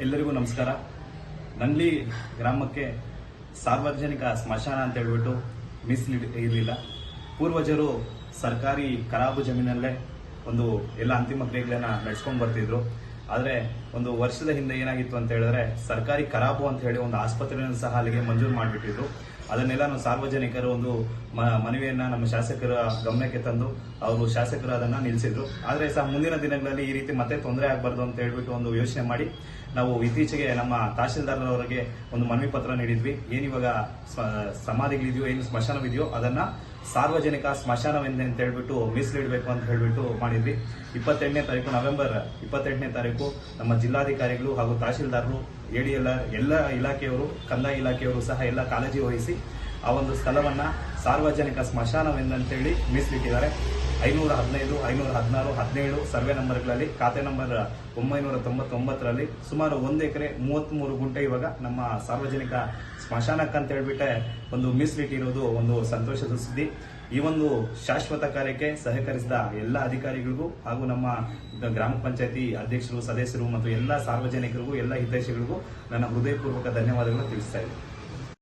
ಎಲ್ಲರಿಗೂ ನಮಸ್ಕಾರ. ನಂಗ್ಲಿ ಗ್ರಾಮಕ್ಕೆ ಸಾರ್ವಜನಿಕ ಸ್ಮಶಾನ ಅಂತ ಹೇಳ್ಬಿಟ್ಟು ಮೀಸಲಿ ಇರಲಿಲ್ಲ. ಪೂರ್ವಜರು ಸರ್ಕಾರಿ ಕರಾಬು ಜಮೀನಲ್ಲೇ ಒಂದು ಎಲ್ಲ ಅಂತಿಮ ಕ್ರಿಯೆಗಳನ್ನ ನಡೆಸ್ಕೊಂಡು ಬರ್ತಿದ್ರು. ಆದರೆ ಒಂದು ವರ್ಷದ ಹಿಂದೆ ಏನಾಗಿತ್ತು ಅಂತ ಹೇಳಿದ್ರೆ ಸರ್ಕಾರಿ ಖರಾಬು ಅಂತ ಹೇಳಿ ಒಂದು ಆಸ್ಪತ್ರೆಯನ್ನು ಸಹ ಅಲ್ಲಿಗೆ ಮಂಜೂರು ಮಾಡಿಬಿಟ್ಟಿದ್ರು. ಅದನ್ನೆಲ್ಲ ನಾವು ಸಾರ್ವಜನಿಕರು ಒಂದು ಮನವಿಯನ್ನ ನಮ್ಮ ಶಾಸಕರ ಗಮನಕ್ಕೆ ತಂದು ಅವರು ಶಾಸಕರು ಅದನ್ನ ನಿಲ್ಲಿಸಿದ್ರು. ಆದರೆ ಸಹ ಮುಂದಿನ ದಿನಗಳಲ್ಲಿ ಈ ರೀತಿ ಮತ್ತೆ ತೊಂದರೆ ಆಗಬಾರ್ದು ಅಂತ ಹೇಳ್ಬಿಟ್ಟು ಒಂದು ಯೋಚನೆ ಮಾಡಿ ನಾವು ಇತ್ತೀಚೆಗೆ ನಮ್ಮ ತಹಶೀಲ್ದಾರರವರಿಗೆ ಒಂದು ಮನವಿ ಪತ್ರ ನೀಡಿದ್ವಿ. ಏನಿವಾಗ ಸ್ಮ- ಸಮಾಧಿಗಳಿದೆಯೋ, ಏನು ಸ್ಮಶಾನವಿದೆಯೋ ಅದನ್ನ ಸಾರ್ವಜನಿಕ ಸ್ಮಶಾನವೆಂದೆ ಅಂತ ಹೇಳ್ಬಿಟ್ಟು ಮೀಸಲಿಡಬೇಕು ಅಂತ ಹೇಳ್ಬಿಟ್ಟು ಮಾಡಿದ್ವಿ. ಇಪ್ಪತ್ತೆಂಟನೇ ತಾರೀಕು, ನವೆಂಬರ್ ಇಪ್ಪತ್ತೆಂಟನೇ ತಾರೀಕು ನಮ್ಮ ಜಿಲ್ಲಾಧಿಕಾರಿಗಳು ಹಾಗೂ ತಹಶೀಲ್ದಾರರು ಎಡಿಎಲ್ಆರ್ ಎಲ್ಲ ಇಲಾಖೆಯವರು, ಕಂದಾಯ ಇಲಾಖೆಯವರು ಸಹ ಎಲ್ಲ ಕಾಳಜಿ ವಹಿಸಿ ಆ ಒಂದು ಸ್ಥಳವನ್ನ ಸಾರ್ವಜನಿಕ ಸ್ಮಶಾನವೆಂದಂತೇಳಿ ಮೀಸಲಿಟ್ಟಿದ್ದಾರೆ. ಐನೂರ ಹದಿನೈದು, ಐನೂರ ಹದಿನಾರು, ಹದಿನೇಳು ಸರ್ವೆ ನಂಬರ್ಗಳಲ್ಲಿ, ಖಾತೆ ನಂಬರ್ ಒಂಬೈನೂರ ತೊಂಬತ್ತೊಂಬತ್ತರಲ್ಲಿ ಸುಮಾರು ಒಂದು ಎಕರೆ ಮೂವತ್ತ್ಮೂರು ಗುಂಟೆ ಇವಾಗ ನಮ್ಮ ಸಾರ್ವಜನಿಕ ಸ್ಮಶಾನಕ್ಕಂತ ಹೇಳ್ಬಿಟ್ಟೆ ಒಂದು ಮೀಸಲಿಟ್ಟಿರೋದು ಒಂದು ಸಂತೋಷದ ಸುದ್ದಿ. ಈ ಒಂದು ಶಾಶ್ವತ ಕಾರ್ಯಕ್ಕೆ ಸಹಕರಿಸಿದ ಎಲ್ಲ ಅಧಿಕಾರಿಗಳಿಗೂ ಹಾಗೂ ನಮ್ಮ ಗ್ರಾಮ ಪಂಚಾಯತಿ ಅಧ್ಯಕ್ಷರು, ಸದಸ್ಯರು ಮತ್ತು ಎಲ್ಲ ಸಾರ್ವಜನಿಕರಿಗೂ, ಎಲ್ಲ ಹಿತೈಷಿಗಳಿಗೂ ನನ್ನ ಹೃದಯಪೂರ್ವಕ ಧನ್ಯವಾದಗಳು ತಿಳಿಸ್ತಾ ಇದ್ದೀನಿ.